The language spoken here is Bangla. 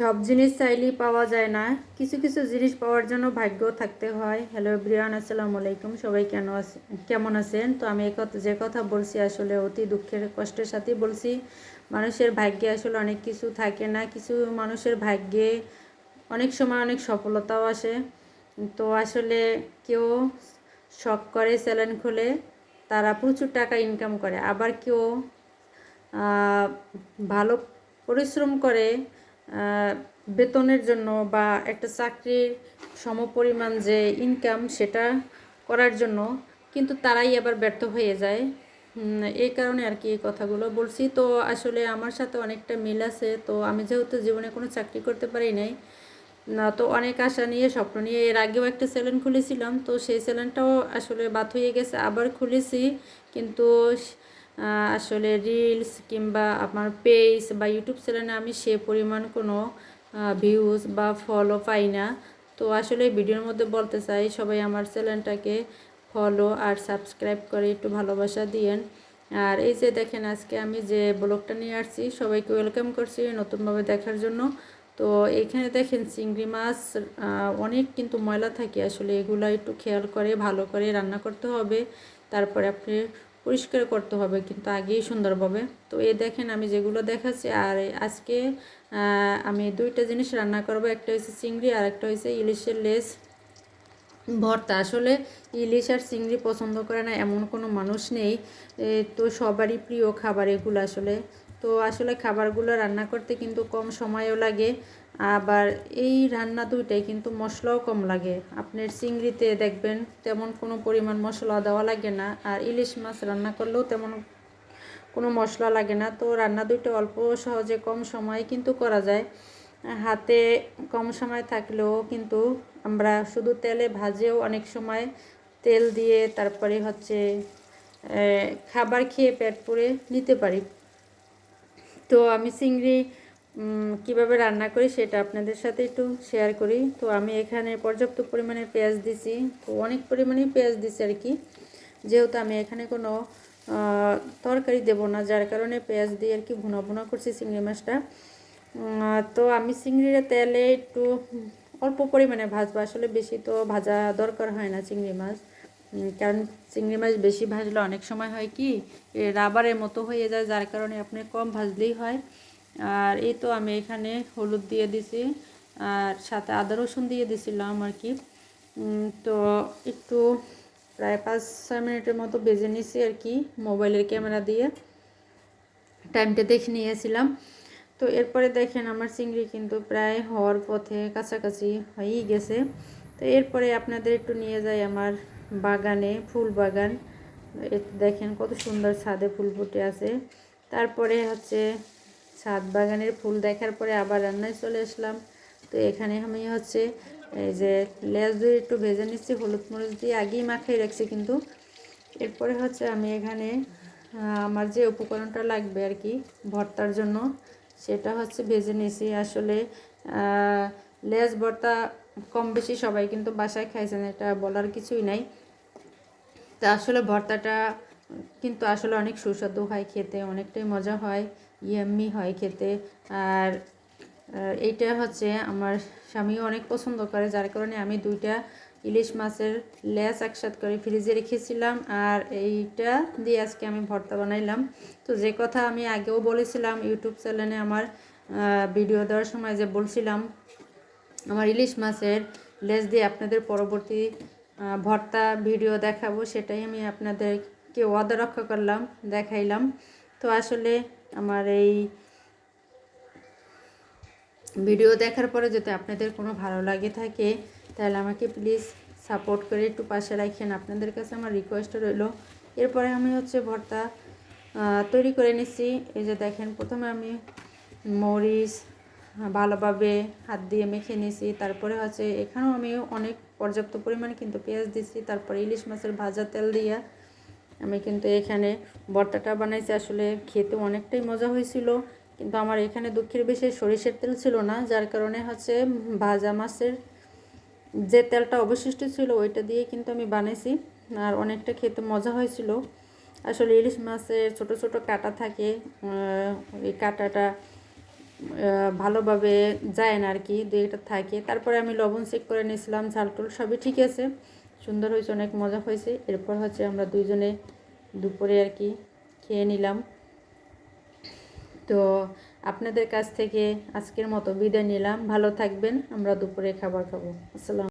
সব জিনিস চাইলেই পাওয়া যায় না। কিছু কিছু জিনিস পাওয়ার জন্য ভাগ্য থাকতে হয়। হ্যালো ব্রিয়ান আসসালামু আলাইকুম। সবাই কেন কেমন আছেন? তো আমি যে কথা বলছি আসলে অতি দুঃখের কষ্টের সাথেই বলছি। মানুষের ভাগ্যে আসলে অনেক কিছু থাকে না। কিছু মানুষের ভাগ্যে অনেক সময় অনেক সফলতাও আসে। তো আসলে কেউ শখ করে স্যালেন খুলে, তারা প্রচুর টাকা ইনকাম করে। আবার কেউ ভালো পরিশ্রম করে বেতনের জন্য বা একটা চাকরির সমপরিমাণ যে ইনকাম সেটা করার জন্য কিন্তু তারাই আবার ব্যর্থ হয়ে যায়। এই কারণে আর কি এই কথাগুলো বলছি। তো আসলে আমার সাথে অনেকটা মিল আছে। তো আমি যেহেতু জীবনে কোনো চাকরি করতে পারি নাই, না, তো অনেক আশা নিয়ে, স্বপ্ন নিয়ে এর আগেও একটা স্যালন খুলেছিলাম। তো সেই স্যালনটাও আসলে বাদ হয়ে গেছে, আবার খুলেছি। কিন্তু আসলে রিলস কিংবা আমার পেজ বা ইউটিউব চ্যানেলে আমি সে পরিমাণ কোনো ভিউজ বা ফলো পাই না। তো আসলে ভিডিওর মধ্যে বলতে চাই, সবাই আমার চ্যানেলটাকে ফলো আর সাবস্ক্রাইব করে, একটু ভালোবাসা দিয়েন। আর এই যে দেখেন, আজকে আমি যে ব্লগটা নিয়ে আসছি, সবাইকে ওয়েলকাম করছি নতুনভাবে দেখার জন্য। তো এখানে দেখেন, চিংড়ি মাছ অনেক কিন্তু ময়লা থাকে। আসলে এগুলো একটু খেয়াল করে, ভালো করে রান্না করতে হবে। তারপরে আপনি পরিষ্কার করতে হবে, কিন্তু আগেই সুন্দরভাবে তো এ দেখেন আমি যেগুলো দেখাচ্ছি, আর আজকে আমি দুইটা জিনিস রান্না করব। একটা হচ্ছে চিংড়ি, আর একটা হচ্ছে ইলিশের লেস। ভর্তা, আসলে ইলিশ আর চিংড়ি পছন্দ করে না, এমন কোনো মানুষ নেই। তো সবারই প্রিয় খাবার এগুলো আসলে। তো আসলে খাবারগুলো রান্না করতে কিন্তু কম সময়ও লাগে। আবার এই রান্না দুইটাই কিন্তু মশলাও কম লাগে। আপনার চিংড়িতে দেখবেন তেমন কোনো পরিমাণ মশলা দেওয়া লাগে না, আর ইলিশ মাছ রান্না করলেও তেমন কোনো মশলা লাগে না। তো রান্না দুইটা অল্প সহজে কম সময়ে কিন্তু করা যায়। হাতে কম সময় থাকলেও কিন্তু আমরা শুধু তেলে ভাজেও অনেক সময় তেল দিয়ে তারপরে হচ্ছে খাবার খেয়ে পেট পুড়ে নিতে পারি। তো আমি চিংড়ি কীভাবে রান্না করি সেটা আপনাদের সাথে একটু শেয়ার করি। তো আমি এখানে পর্যাপ্ত পরিমাণে পেঁয়াজ দিছি। তো অনেক পরিমাণেই পেঁয়াজ দিছি আর কি। যেহেতু আমি এখানে কোনো তরকারি দেব না, যার কারণে পেঁয়াজ দিয়ে আর কি ভুনা ভুনা করছি চিংড়ি মাছটা। তো আমি চিংড়িটা তেলে একটু অল্প পরিমাণে ভাজবো। আসলে বেশি তো ভাজা দরকার হয় না চিংড়ি মাছ। কারণ চিংড়ি মাছ বেশি ভাজলে অনেক সময় হয় কি রাবারের মতো হয়ে যায়, যার কারণে আপনি কম ভাজলেই হয়। আর এই তো আমি এখানে হলুদ দিয়ে দিছি আর সাথে আদা রসুন দিয়ে দিছিলাম আর কি। তো একটু প্রায় পাঁচ, ছয় মিনিটের মতো বেজে নিছি আর কি মোবাইলের ক্যামেরা দিয়ে। টাইমটা দেখে নিয়েছিলাম। তো এরপরে দেখেন আমার চিংড়ি কিন্তু প্রায় হওয়ার পথে কাছাকাছি হয়েই গেছে। তো এরপরে আপনাদের একটু নিয়ে যাই আমার বাগানে ফুল বাগান। দেখেন কত সুন্দর ছাদে ফুল ফুটে আছে। তারপরে হচ্ছে ছাদ বাগানের ফুল দেখার পরে আবার রান্নায় চলে আসলাম। তো এখানে আমি হচ্ছে এই যে লেজ দিয়ে একটু ভেজে নিচ্ছি, হলুদ মরিচ দিয়ে আগেই মাখিয়ে রাখছি কিন্তু। এরপরে হচ্ছে আমি এখানে আমার যে উপকরণটা লাগবে আর কি, ভর্তার জন্য, সেটা হচ্ছে ভেজে নিয়েছি। আসলে লেজ ভর্তা কম বেশি সবাই কিন্তু বাসায় খাইছেন, এটা বলার কিছুই নাই। তা আসলে ভর্তাটা কিন্তু আসলে অনেক সুস্বাদু হয় খেতে, অনেকটাই মজা হয় ইয়াম্মি হয় খেতে। আর এইটা হচ্ছে আমার স্বামীও অনেক পছন্দ করে, যার কারণে আমি দুইটা ইলিশ মাছের লেস একসাথে করে ফ্রিজে রেখেছিলাম। আর এইটা দিয়ে আজকে আমি ভর্তা বানাইলাম। তো যে কথা আমি আগেও বলেছিলাম ইউটিউব চ্যানেলে আমার ভিডিও দেওয়ার সময় যে বলছিলাম, আমার ইলিশ মাছের লেজ দিয়ে আপনাদের পরবর্তী ভর্তা ভিডিও দেখাবো, সেটাই আমি আপনাদেরকে ওয়াদা রক্ষা করলাম, দেখাইলাম। তো আসলে আমার এই ভিডিও দেখার পরে যদি আপনাদের কোনো ভালো লাগে থাকে, তাহলে আমাকে প্লিজ সাপোর্ট করে একটু পাশে রাখেন। আপনাদের কাছে আমার রিকোয়েস্ট রইল। এরপরে আমি হচ্ছে ভর্তা তৈরি করে নিচ্ছি এই যে দেখেন, প্রথমে আমি মরিচ ভালোভাবে হাত দিয়ে মেখে নিয়েছি তারপরে হচ্ছে এখানেও আমি অনেক পর্যাপ্ত পরিমাণে কিন্তু পেঁয়াজ দিচ্ছি তারপরে ইলিশ মাছের ভাজা তেল দিয়ে আমি কিন্তু এখানে ভর্তাটা বানাইছি। আসলে খেতে অনেকটাই মজা হয়েছিল, কিন্তু আমার এখানে দুঃখের বিষয়ে সরিষার তেল ছিল না, যার কারণে হচ্ছে ভাজা মাছের যে তেলটা অবশিষ্ট ছিল ওইটা দিয়ে কিন্তু আমি বানাইছি, আর অনেকটা খেতে মজা হয়েছিল। আসলে ইলিশ মাছের ছোট ছোট কাটা থাকে ওই কাটাটা ভালোভাবে যায় না আর কি দু একটা থাকে। তারপরে আমি লবণ চেক করে নিয়েছিলাম ঝাল ঝালটুল সবই ঠিক আছে। সুন্দর হয়েছে, অনেক মজা হয়েছে। এরপর হচ্ছে আমরা দুইজনে দুপুরে আর কি খেয়ে নিলাম। তো আপনাদের কাছ থেকে আজকের মতো বিদায় নিলাম। ভালো থাকবেন, আমরা দুপুরে খাবার খাব। আসসালাম।